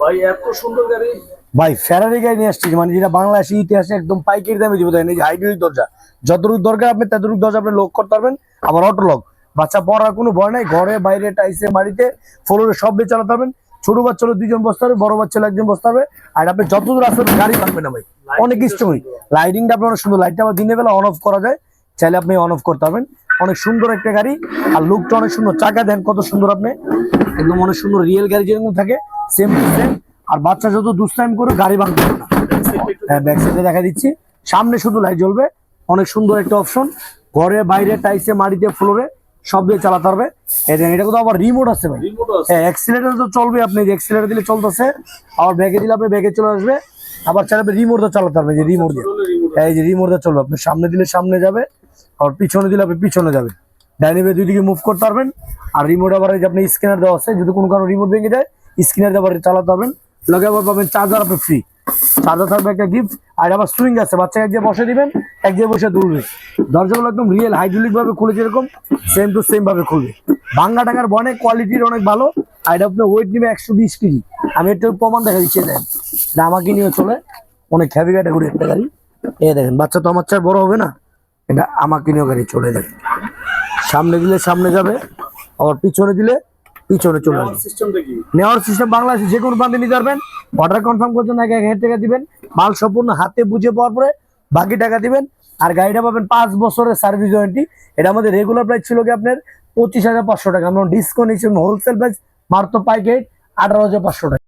ভাই এত সুন্দর গাড়ি। ভাই ফেরারি গাড়ি নিয়ে আসছি মানে যেটা বাংলাদেশি ইতিহাসে একদম পাইকারি দামে দিব এই হাইড্রোলিক দরজা। যতটুকু দরকার আপনি ততটুকু দরজা আপনি লক করতে পারবেন। আবার অটো লক বাচ্চা পড়ার কোনো ভয় নাই ঘরে বাইরে টাইসে বাড়িতে ফ্লোরে সব দিয়ে চালাতে পারবেন। ছোট বাচ্চা হলে দুইজন বসতে হবে বড় বাচ্চা হলে একজন বসতে হবে। আর আপনি যতদূর আসবেন গাড়ি ভাঙবে না ভাই। অনেক স্ট্রং লাইটিংটা আপনার অনেক সুন্দর। লাইটটা আবার দিনের বেলা অন অফ করা যায়। চাইলে আপনি অন অফ করতে পারবেন। অনেক সুন্দর একটা গাড়ি। আর লুকটা অনেক সুন্দর। চাকা দেন কত সুন্দর আপনি। একদম অনেক সুন্দর রিয়েল গাড়ি যেরকম থাকে। সেম সেম আর বাচ্চা যত দুষ্টাইম করে গাড়ি ভাঙতে না। হ্যাঁ ব্যাক সাইডে দেখা দিচ্ছি। সামনে শুধু লাইট জ্বলবে। অনেক সুন্দর একটা অপশন ঘরে বাইরে টাইসে মাটিতে ফ্লোরে সব দিয়ে চালাতে পারবে। এটা কোথাও আবার রিমোট আছে ভাই। হ্যাঁ অ্যাক্সিলেটার তো চলবে আপনি যে অ্যাক্সিলেটার দিলে চলতেছে আবার ব্যাগে দিলে আপনি ব্যাগে চলে আসবে। আবার চালাবে রিমোট দিয়ে চালাতে পারবে যে রিমোট দিয়ে। এই যে রিমোট দিয়ে চলবে আপনি সামনে দিলে সামনে যাবে আর পিছনে দিলে আপনি পিছনে যাবে। ডাইনিভে দুই দিকে মুভ করতে পারবেন। আর রিমোট আবার আপনি স্ক্যানার দেওয়া আছে যদি কোনো কারণে রিমোট ভেঙে যায় স্ক্যানার দিয়ে আবার চালাতে পারবেন। লগে আবার পাবেন চার্জার আপনি ফ্রি চার্জার থাকবে একটা গিফট আর আবার সুইং আছে। বাচ্চাকে এক বসে দিবেন, এক বসে দুলবে। দরজাগুলো একদম রিয়েল হাইড্রোলিক ভাবে খুলে যেরকম সেম টু সেম ভাবে খুলবে। ভাঙ্গা টাকার অনেক কোয়ালিটির অনেক ভালো, আর এটা আপনার ওয়েট নিবে একশো বিশ কেজি। আমি একটু প্রমাণ দেখা দিচ্ছি দেন এটা আমাকে নিয়ে চলে, অনেক হ্যাভি ক্যাটাগরি একটা গাড়ি। এ দেখেন, বাচ্চা তো আমার চেয়ে বড় হবে না। এটা আমাকে নিয়ে গাড়ি চলে যাবে সামনে দিলে সামনে যাবে, আবার পিছনে দিলে পিছনে চলে আসবে। নেওয়ার সিস্টেম বাংলাদেশে যে কোনো প্রান্তে নিতে পারবেন। অর্ডার কনফার্ম করছেন না এক হাজার টাকা দিবেন। মাল সম্পূর্ণ হাতে বুঝে পাওয়ার পরে বাকি টাকা দিবেন। আর গাড়িটা পাবেন পাঁচ বছরের সার্ভিস ওয়ারেন্টি এটা আমাদের রেগুলার প্রাইস ছিল কি আপনার পঁচিশ হাজার পাঁচশো টাকা। আমরা ডিসকাউন্ট হিসেবে হোলসেল প্রাইস মাত্র পাইকারি আঠারো হাজার পাঁচশো টাকা।